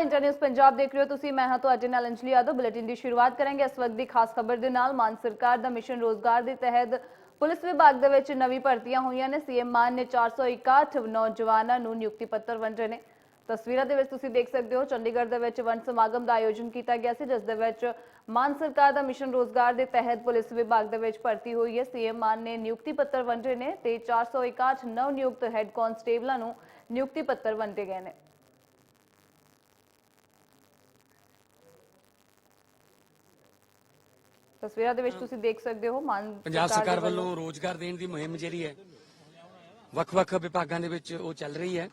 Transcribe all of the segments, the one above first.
India news Punjab ਦੇਖ ਰਹੇ ਹੋ ਤੁਸੀਂ। ਮੈਂ ਹਾਂ ਤੁਹਾਡੇ ਨਾਲ ਅੰਜਲੀ ਯਾਦਵ। ਬੁਲੇਟਿਨ ਦੀ ਸ਼ੁਰੂਆਤ ਕਰਾਂਗੇ। ਇਸ ਵਕਤ ਦੀ ਖਾਸ ਖਬਰ ਦੇ ਨਾਲ ਮਾਨ ਸਰਕਾਰ ਦਾ ਮਿਸ਼ਨ ਰੋਜ਼ਗਾਰ ਦੇ ਤਹਿਤ ਪੁਲਿਸ ਵਿਭਾਗ ਦੇ ਵਿੱਚ ਨਵੀਂ ਭਰਤੀਆਂ ਹੋਈਆਂ ਨੇ। ਸੀਐਮ ਮਾਨ ਨੇ 461 ਨੌਜਵਾਨਾਂ ਨੂੰ ਨਿਯੁਕਤੀ ਪੱਤਰ ਵੰਡੇ ਨੇ। ਤਸਵੀਰਾਂ ਦੇ ਵਿੱਚ ਤੁਸੀਂ ਦੇਖ ਸਕਦੇ ਹੋ, ਚੰਡੀਗੜ੍ਹ ਦੇ ਵਿੱਚ ਵੰਡ ਸਮਾਗਮ ਦਾ ਆਯੋਜਨ ਕੀਤਾ ਗਿਆ ਸੀ, ਜਿਸ ਦੇ ਵਿੱਚ ਮਾਨ ਸਰਕਾਰ ਦਾ ਮਿਸ਼ਨ ਰੋਜ਼ਗਾਰ ਦੇ ਤਹਿਤ ਪੁਲਿਸ ਵਿਭਾਗ ਦੇ ਵਿੱਚ ਭਰਤੀ ਹੋਈ ਹੈ। ਸੀਐਮ ਮਾਨ ਨੇ ਨਿਯੁਕਤੀ ਪੱਤਰ ਵੰਡੇ ਨੇ ਤੇ 461 ਨਵ ਨਿਯੁਕਤ ਹੈੱਡ ਕਾਂਸਟੇਬਲਾਂ ਨੂੰ ਨਿਯੁਕਤੀ ਪੱਤਰ ਵੰਡੇ ਗਏ ਨੇ। ਤਸਵੀਰਾਂ ਦੇ ਵਿੱਚ ਤੁਸੀਂ ਦੇਖ ਸਕਦੇ ਹੋ ਮਾਨ ਪੰਜਾਬ ਸਰਕਾਰ ਵੱਲੋਂ ਰੋਜ਼ਗਾਰ ਦੇਣ ਦੀ ਮੁਹਿੰਮ ਜਿਹੜੀ ਹੈ ਵੱਖ-ਵੱਖ ਵਿਭਾਗਾਂ ਦੇ ਵਿੱਚ ਉਹ ਚੱਲ ਰਹੀ ਹੈ।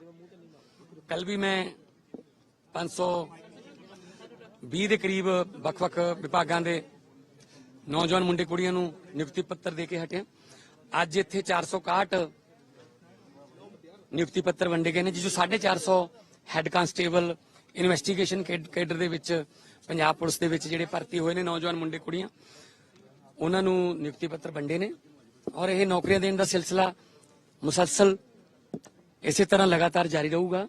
ਕੱਲ ਵੀ ਮੈਂ 520 ਦੇ ਕਰੀਬ ਵੱਖ-ਵੱਖ ਵਿਭਾਗਾਂ ਦੇ ਨੌਜਵਾਨ ਮੁੰਡੇ ਕੁੜੀਆਂ ਨੂੰ ਨਿਯੁਕਤੀ ਪੱਤਰ ਦੇ ਕੇ ਹਟਿਆ ਅੱਜ ਇੱਥੇ 461 ਨਿਯੁਕਤੀ ਪੱਤਰ ਵੰਡੇ ਗਏ ਨੇ ਜਿਸ 450 ਹੈੱਡ ਕਾਂਸਟੇਬਲ ਇਨਵੈਸਟੀਗੇਸ਼ਨ ਕੇਡਰ ਦੇ ਵਿੱਚ, ਪੰਜਾਬ ਪੁਲਿਸ ਦੇ ਵਿੱਚ ਜਿਹੜੇ ਭਰਤੀ ਹੋਏ ਨੇ ਨੌਜਵਾਨ ਮੁੰਡੇ, ਕੁੜੀਆਂ, ਉਹਨਾਂ ਨੂੰ ਨਿਯੁਕਤੀ ਪੱਤਰ ਵੰਡੇ ਨੇ ਔਰ ਇਹ ਨੌਕਰੀਆਂ ਦੇਣ ਦਾ ਸਿਲਸਿਲਾ ਮੁਸਲਸਲ ਇਸੇ ਤਰ੍ਹਾਂ ਲਗਾਤਾਰ ਜਾਰੀ ਰਹੂਗਾ।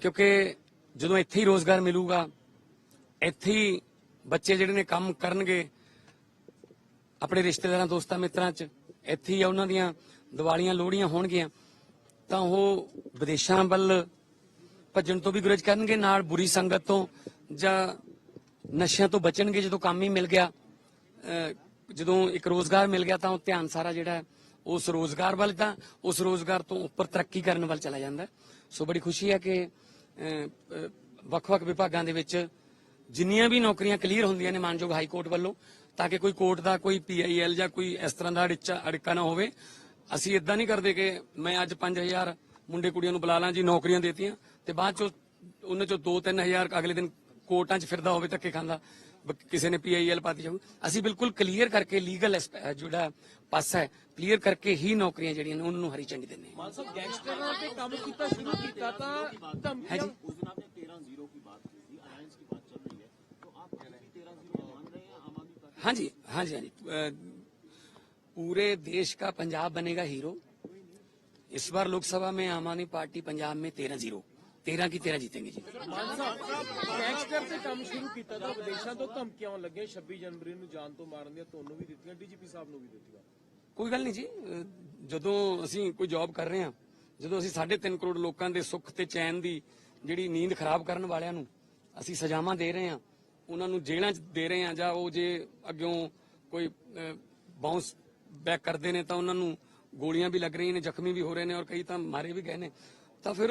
ਕਿਉਂਕਿ ਜਦੋਂ ਇੱਥੇ ਹੀ ਰੋਜ਼ਗਾਰ ਮਿਲੂਗਾ, ਇੱਥੇ ਹੀ ਬੱਚੇ ਜਿਹੜੇ ਨੇ ਕੰਮ ਕਰਨਗੇ, ਆਪਣੇ ਰਿਸ਼ਤੇਦਾਰਾਂ, ਦੋਸਤਾਂ, ਮਿੱਤਰਾਂ 'ਚ, ਇੱਥੇ ਹੀ ਉਹਨਾਂ ਦੀਆਂ ਦੀਵਾਲੀਆਂ, ਲੋਹੜੀਆਂ ਹੋਣਗੀਆਂ, ਤਾਂ ਉਹ ਵਿਦੇਸ਼ਾਂ ਵੱਲ ਭੱਜਣ ਤੋਂ ਵੀ ਗੁਰੇਜ ਕਰਨਗੇ, ਨਾਲ ਬੁਰੀ ਸੰਗਤ ਤੋਂ ਜਾਂ ਨਸ਼ਿਆਂ ਤੋਂ ਬਚਣਗੇ, ਜਦੋਂ ਕੰਮ ਹੀ ਮਿਲ ਗਿਆ ਜਦੋਂ ਇੱਕ ਰੋਜ਼ਗਾਰ ਮਿਲ ਗਿਆ ਤਾਂ ਉਹ ਧਿਆਨ ਸਾਰਾ ਜਿਹੜਾ ਉਸ ਰੋਜ਼ਗਾਰ ਵੱਲ ਤਾਂ, ਉਸ ਰੋਜ਼ਗਾਰ ਤੋਂ ਉੱਪਰ ਤਰੱਕੀ ਕਰਨ ਵੱਲ ਚਲਾ ਜਾਂਦਾ। ਸੋ ਬੜੀ ਖੁਸ਼ੀ ਹੈ ਕਿ ਵੱਖ-ਵੱਖ ਵਿਭਾਗਾਂ ਦੇ ਵਿੱਚ ਜਿੰਨੀਆਂ ਵੀ ਨੌਕਰੀਆਂ ਕਲੀਅਰ ਹੁੰਦੀਆਂ ਨੇ ਮਾਨਯੋਗ ਹਾਈ ਕੋਰਟ ਵੱਲੋਂ, ਤਾਂ ਕਿ ਕੋਈ ਕੋਰਟ ਦਾ, ਕੋਈ ਪੀਆਈਐਲ ਜਾਂ ਕੋਈ ਇਸ ਤਰ੍ਹਾਂ ਦਾ ਅੜਿੱਚਾ ਅੜਿੱਕਾ ਨਾ ਹੋਵੇ, ਅਸੀਂ ਇਦਾਂ ਨਹੀਂ ਕਰਦੇ ਕਿ ਮੈਂ ਅੱਜ 5000 ਮੁੰਡੇ ਕੁੜੀਆਂ ਨੂੰ ਬੁਲਾ ਲਾਂ ਜੀ ਨੌਕਰੀਆਂ ਦੇਤੀਆਂ ਤੇ ਬਾਅਦ ਚੋਂ ਉਹਨਾਂ ਚੋਂ 2-3000 ਅਗਲੇ ਦਿਨ ਕੋਰਟਾਂ 'ਚ ਫਿਰਦਾ ਹੋਵੇ ਧੱਕੇ ਖਾਂਦਾ ਬ- ਕਿਸੇ ਨੇ ਪੀਆਈਐਲ ਪਾਤੀ ਜਾਊ ਅਸੀਂ ਬਿਲਕੁਲ ਕਲੀਅਰ ਕਰਕੇ ਲੀਗਲ ਜਿਹੜਾ ਪਾਸਾ ਹੈ ਕਲੀਅਰ ਕਰਕੇ ਹੀ ਨੌਕਰੀਆਂ ਜਿਹੜੀਆਂ ਨੇ ਉਹਨਾਂ ਨੂੰ ਹਰੀ ਝੰਡੀ ਦਿੰਦੇ ਹਾਂ ਮਾਨ ਸਾਹਿਬ ਗੈਂਗਸਟਰਾਂ ਤੇ ਕੰਮ ਕੀਤਾ ਸ਼ੁਰੂ ਕੀਤਾ ਤਾਂ है ਧਮਕੀਆਂ जी उस दिन आपने तेरह जीरो की बात की थी अलायंस की बात चल रही है तो आप अभी भी तेरह जीरो मान रहे हैं आम आदमी पार्टी हाँ जी हाँ जी हाँ जी अ, पूरे देश इस बार लोकसभा में आम आदमी पार्टी पंजाब में तेरह जीरो तेरह की तेरह जीतेंगे जी ਮਾਨ ਸਾਹਿਬ ਗੈਂਗਸਟਰ ਤੇ ਕੰਮ ਸ਼ੁਰੂ ਕੀਤਾ ਤਾਂ ਵਿਦੇਸ਼ਾਂ ਤੋਂ ਧਮਕੀਆਂ ਆਉਣ ਲੱਗੀਆਂ 26 ਜਨਵਰੀ ਨੂੰ ਜਾਨ ਤੋਂ ਮਾਰਨ ਦੀਆਂ ਤੁਹਾਨੂੰ ਵੀ ਦਿੱਤੀਆਂ ਡੀਜੀਪੀ ਸਾਹਿਬ ਨੂੰ ਵੀ ਦਿੱਤੀਆਂ ਕੋਈ ਗੱਲ ਨਹੀਂ ਜੀ ਅ, ਜਦੋਂ ਅਸੀਂ ਕੋਈ ਜੌਬ ਕਰ ਰਹੇ ਹਾਂ ਜਦੋਂ ਅਸੀਂ 3.5 ਕਰੋੜ ਲੋਕਾਂ ਦੇ ਸੁੱਖ ਤੇ ਚੈਨ ਦੀ ਜਿਹੜੀ ਨੀਂਦ ਖਰਾਬ ਕਰਨ ਵਾਲਿਆਂ ਨੂੰ ਅਸੀਂ ਸਜ਼ਾਵਾਂ ਦੇ ਰਹੇ ਹਾਂ ਉਹਨਾਂ ਨੂੰ ਜੇਲ੍ਹਾਂ 'ਚ ਦੇ ਰਹੇ ਹਾਂ ਜਾਂ ਉਹ ਜੇ ਅੱਗਿਓਂ ਕੋਈ ਬਾਉਂਸ ਬੈਕ ਕਰਦੇ ਨੇ ਤਾਂ ਉਹਨਾਂ ਨੂੰ ਗੋਲੀਆਂ ਵੀ ਲੱਗ ਰਹੀਆਂ ਨੇ, ਜ਼ਖਮੀ ਵੀ ਹੋ ਰਹੇ ਨੇ ਔਰ ਕਈ ਤਾਂ ਮਾਰੇ ਵੀ ਗਏ ਨੇ। ਤਾਂ ਫਿਰ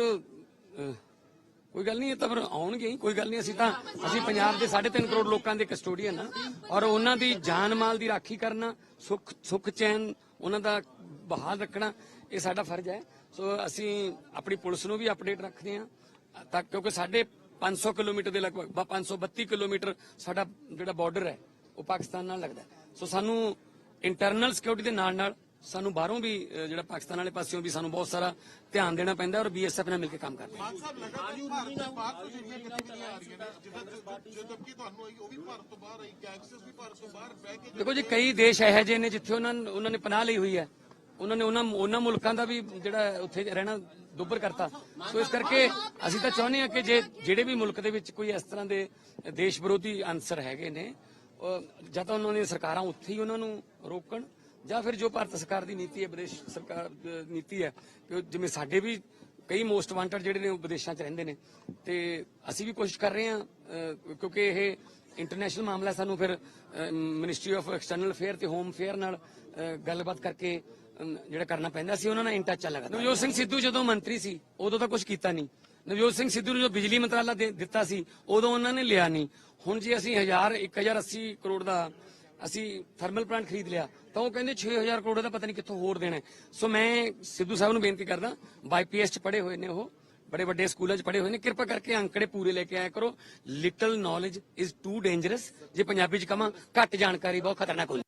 ਕੋਈ ਗੱਲ ਨਹੀਂ, ਇਹ ਤਾਂ ਫਿਰ ਆਉਣਗੇ ਹੀ, ਕੋਈ ਗੱਲ ਨਹੀਂ, ਅਸੀਂ ਤਾਂ, ਅਸੀਂ ਪੰਜਾਬ ਦੇ 3.5 ਕਰੋੜ ਲੋਕਾਂ ਦੇ ਕਸਟੋਡੀਅਨ ਆ ਔਰ ਉਹਨਾਂ ਦੀ ਜਾਨ ਮਾਲ ਦੀ ਰਾਖੀ ਕਰਨਾ, ਸੁੱਖ ਸੁੱਖ ਚੈਨ ਉਹਨਾਂ ਦਾ ਬਹਾਲ ਰੱਖਣਾ, ਇਹ ਸਾਡਾ ਫਰਜ਼ ਹੈ। ਸੋ ਅਸੀਂ ਆਪਣੀ ਪੁਲਿਸ ਨੂੰ ਵੀ ਅਪਡੇਟ ਰੱਖਦੇ ਹਾਂ, ਤਾਂ ਕਿਉਂਕਿ ਸਾਡੇ 500 ਕਿਲੋਮੀਟਰ ਦੇ ਲਗਭਗ, ਬ- 532 ਕਿਲੋਮੀਟਰ ਸਾਡਾ ਜਿਹੜਾ ਬਾਰਡਰ ਹੈ, ਉਹ ਪਾਕਿਸਤਾਨ ਨਾਲ ਲੱਗਦਾ ਸੋ ਸਾਨੂੰ ਇੰਟਰਨਲ ਸਿਕਿਉਰਿਟੀ ਦੇ ਨਾਲ ਨਾਲ ਸਾਨੂੰ ਬਾਹਰੋਂ ਵੀ ਜਿਹੜਾ ਪਾਕਿਸਤਾਨ ਵਾਲੇ ਪਾਸਿਓਂ ਵੀ ਸਾਨੂੰ ਬਹੁਤ ਸਾਰਾ ਧਿਆਨ ਦੇਣਾ ਪੈਂਦਾ ਔਰ ਬੀਐਸਐਫ ਨਾਲ ਮਿਲ ਕੇ ਕੰਮ ਕਰਦੇ ਹਾਂ ਸਾਹਿਬ ਲਗਾਤਾਰ ਭਾਰਤ ਤੋਂ ਬਾਹਰ ਤੋਂ ਜਿਹੜੀਆਂ ਗਤੀਵਿਧੀਆਂ ਆ ਰਹੀਆਂ ਨੇ। ਜਿੱਦਾਂ ਜਦੋਂ ਕਿ ਤੁਹਾਨੂੰ ਆਈ ਉਹ ਵੀ ਭਾਰਤ ਤੋਂ ਬਾਹਰ ਆਈ ਗੈਂਗਸਟਰਸ ਵੀ ਭਾਰਤ ਤੋਂ ਬਾਹਰ ਬਹਿ ਕੇ ਦੇਖੋ ਜੀ ਕਈ ਦੇਸ਼ ਇਹੋ ਜਿਹੇ ਨੇ ਜਿੱਥੇ ਉਹਨਾਂ ਉਹਨਾਂ ਨੇ ਪਨਾਹ ਲਈ ਹੋਈ ਹੈ। ਉਹਨਾਂ ਨੇ ਉਹਨਾਂ ਉਹਨਾਂ ਮੁਲਕਾਂ ਦਾ ਵੀ ਜਿਹੜਾ ਉੱਥੇ ਰਹਿਣਾ ਦੁੱਬਰ ਕਰਤਾ। ਸੋ ਇਸ ਕਰਕੇ ਅਸੀਂ ਤਾਂ ਚਾਹੁੰਦੇ ਹਾਂ ਕਿ ਜੇ ਜਿਹੜੇ ਵੀ ਮੁਲਕ ਦੇ ਵਿੱਚ ਕੋਈ ਇਸ ਤਰ੍ਹਾਂ ਦੇ ਦੇਸ਼ ਵਿਰੋਧੀ ਅੰਸਰ ਹੈਗੇ ਨੇ ਜਾਂ ਤਾਂ ਉਹਨਾਂ ਦੀਆਂ ਸਰਕਾਰਾਂ ਉੱਥੇ ਹੀ ਉਹਨਾਂ ਨੂੰ ਰੋਕਣ ਜਾਂ ਫਿਰ ਜੋ ਭਾਰਤ ਸਰਕਾਰ ਦੀ ਨੀਤੀ ਹੈ, ਵਿਦੇਸ਼ ਸਰਕਾਰ ਨੀਤੀ ਹੈ ਕਿ ਜਿਵੇਂ ਸਾਡੇ ਵੀ ਕਈ ਮੋਸਟ ਵਾਂਟਡ ਜਿਹੜੇ ਨੇ ਉਹ ਵਿਦੇਸ਼ਾਂ 'ਚ ਰਹਿੰਦੇ ਨੇ। ਤੇ ਅਸੀਂ ਵੀ ਕੋਸ਼ਿਸ਼ ਕਰ ਰਹੇ ਹਾਂ ਕਿਉਂਕਿ ਇਹ ਇੰਟਰਨੈਸ਼ਨਲ ਮਾਮਲਾ ਸਾਨੂੰ ਫਿਰ ਮਿਨਿਸਟਰੀ ਆਫ ਐਕਸਟਰਨਲ ਅਫੇਅਰ ਤੇ ਹੋਮ ਅਫੇਅਰ ਨਾਲ ਗੱਲਬਾਤ ਕਰਕੇ ਜਿਹੜਾ ਕਰਨਾ ਪੈਂਦਾ ਸੀ, ਉਹਨਾਂ ਨਾਲ ਇਨ ਟੱਚ ਲਗਾ ਨਵਜੋਤ ਸਿੰਘ ਸਿੱਧੂ ਜਦੋਂ ਮੰਤਰੀ ਸੀ, ਉਦੋਂ ਤਾਂ ਕੁਝ ਕੀਤਾ ਨਹੀਂ। ਨਵਜੋਤ ਸਿੰਘ ਸਿੱਧੂ ਨੂੰ ਜੋ ਬਿਜਲੀ ਮੰਤਰਾਲਾ ਦੇ- ਦਿੱਤਾ ਸੀ, ਉਦੋਂ ਉਹਨਾਂ ਨੇ ਲਿਆ ਨਹੀਂ। ਹੁਣ ਜੇ ਅਸੀਂ 1000 1080 ਕਰੋੜ ਦਾ ਅਸੀਂ ਥਰਮਲ ਪਲਾਂਟ ਖਰੀਦ ਲਿਆ, ਤਾਂ ਉਹ ਕਹਿੰਦੇ 6000 ਕਰੋੜ ਦਾ ਪਤਾ ਨਹੀਂ ਕਿੱਥੋਂ ਹੋਰ ਦੇਣਾ ਸੋ ਮੈਂ ਸਿੱਧੂ ਸਾਹਿਬ ਨੂੰ ਬੇਨਤੀ ਕਰਦਾ ਬਾਈਪੀਐਸ ਚ ਪੜੇ ਹੋਏ ਨੇ ਉਹ, ਬੜੇ ਵੱਡੇ ਸਕੂਲਾਂ 'ਚ ਪੜ੍ਹੇ ਹੋਏ ਨੇ, ਕਿਰਪਾ ਕਰਕੇ ਅੰਕੜੇ ਪੂਰੇ ਲੈ ਕੇ ਆਇਆ ਕਰੋ। Little knowledge is too dangerous ਜੇ ਪੰਜਾਬੀ 'ਚ ਕਹਾਂ ਘੱਟ ਜਾਣਕਾਰੀ ਬਹੁਤ ਖਤਰਨਾਕ ਹੁੰਦੀ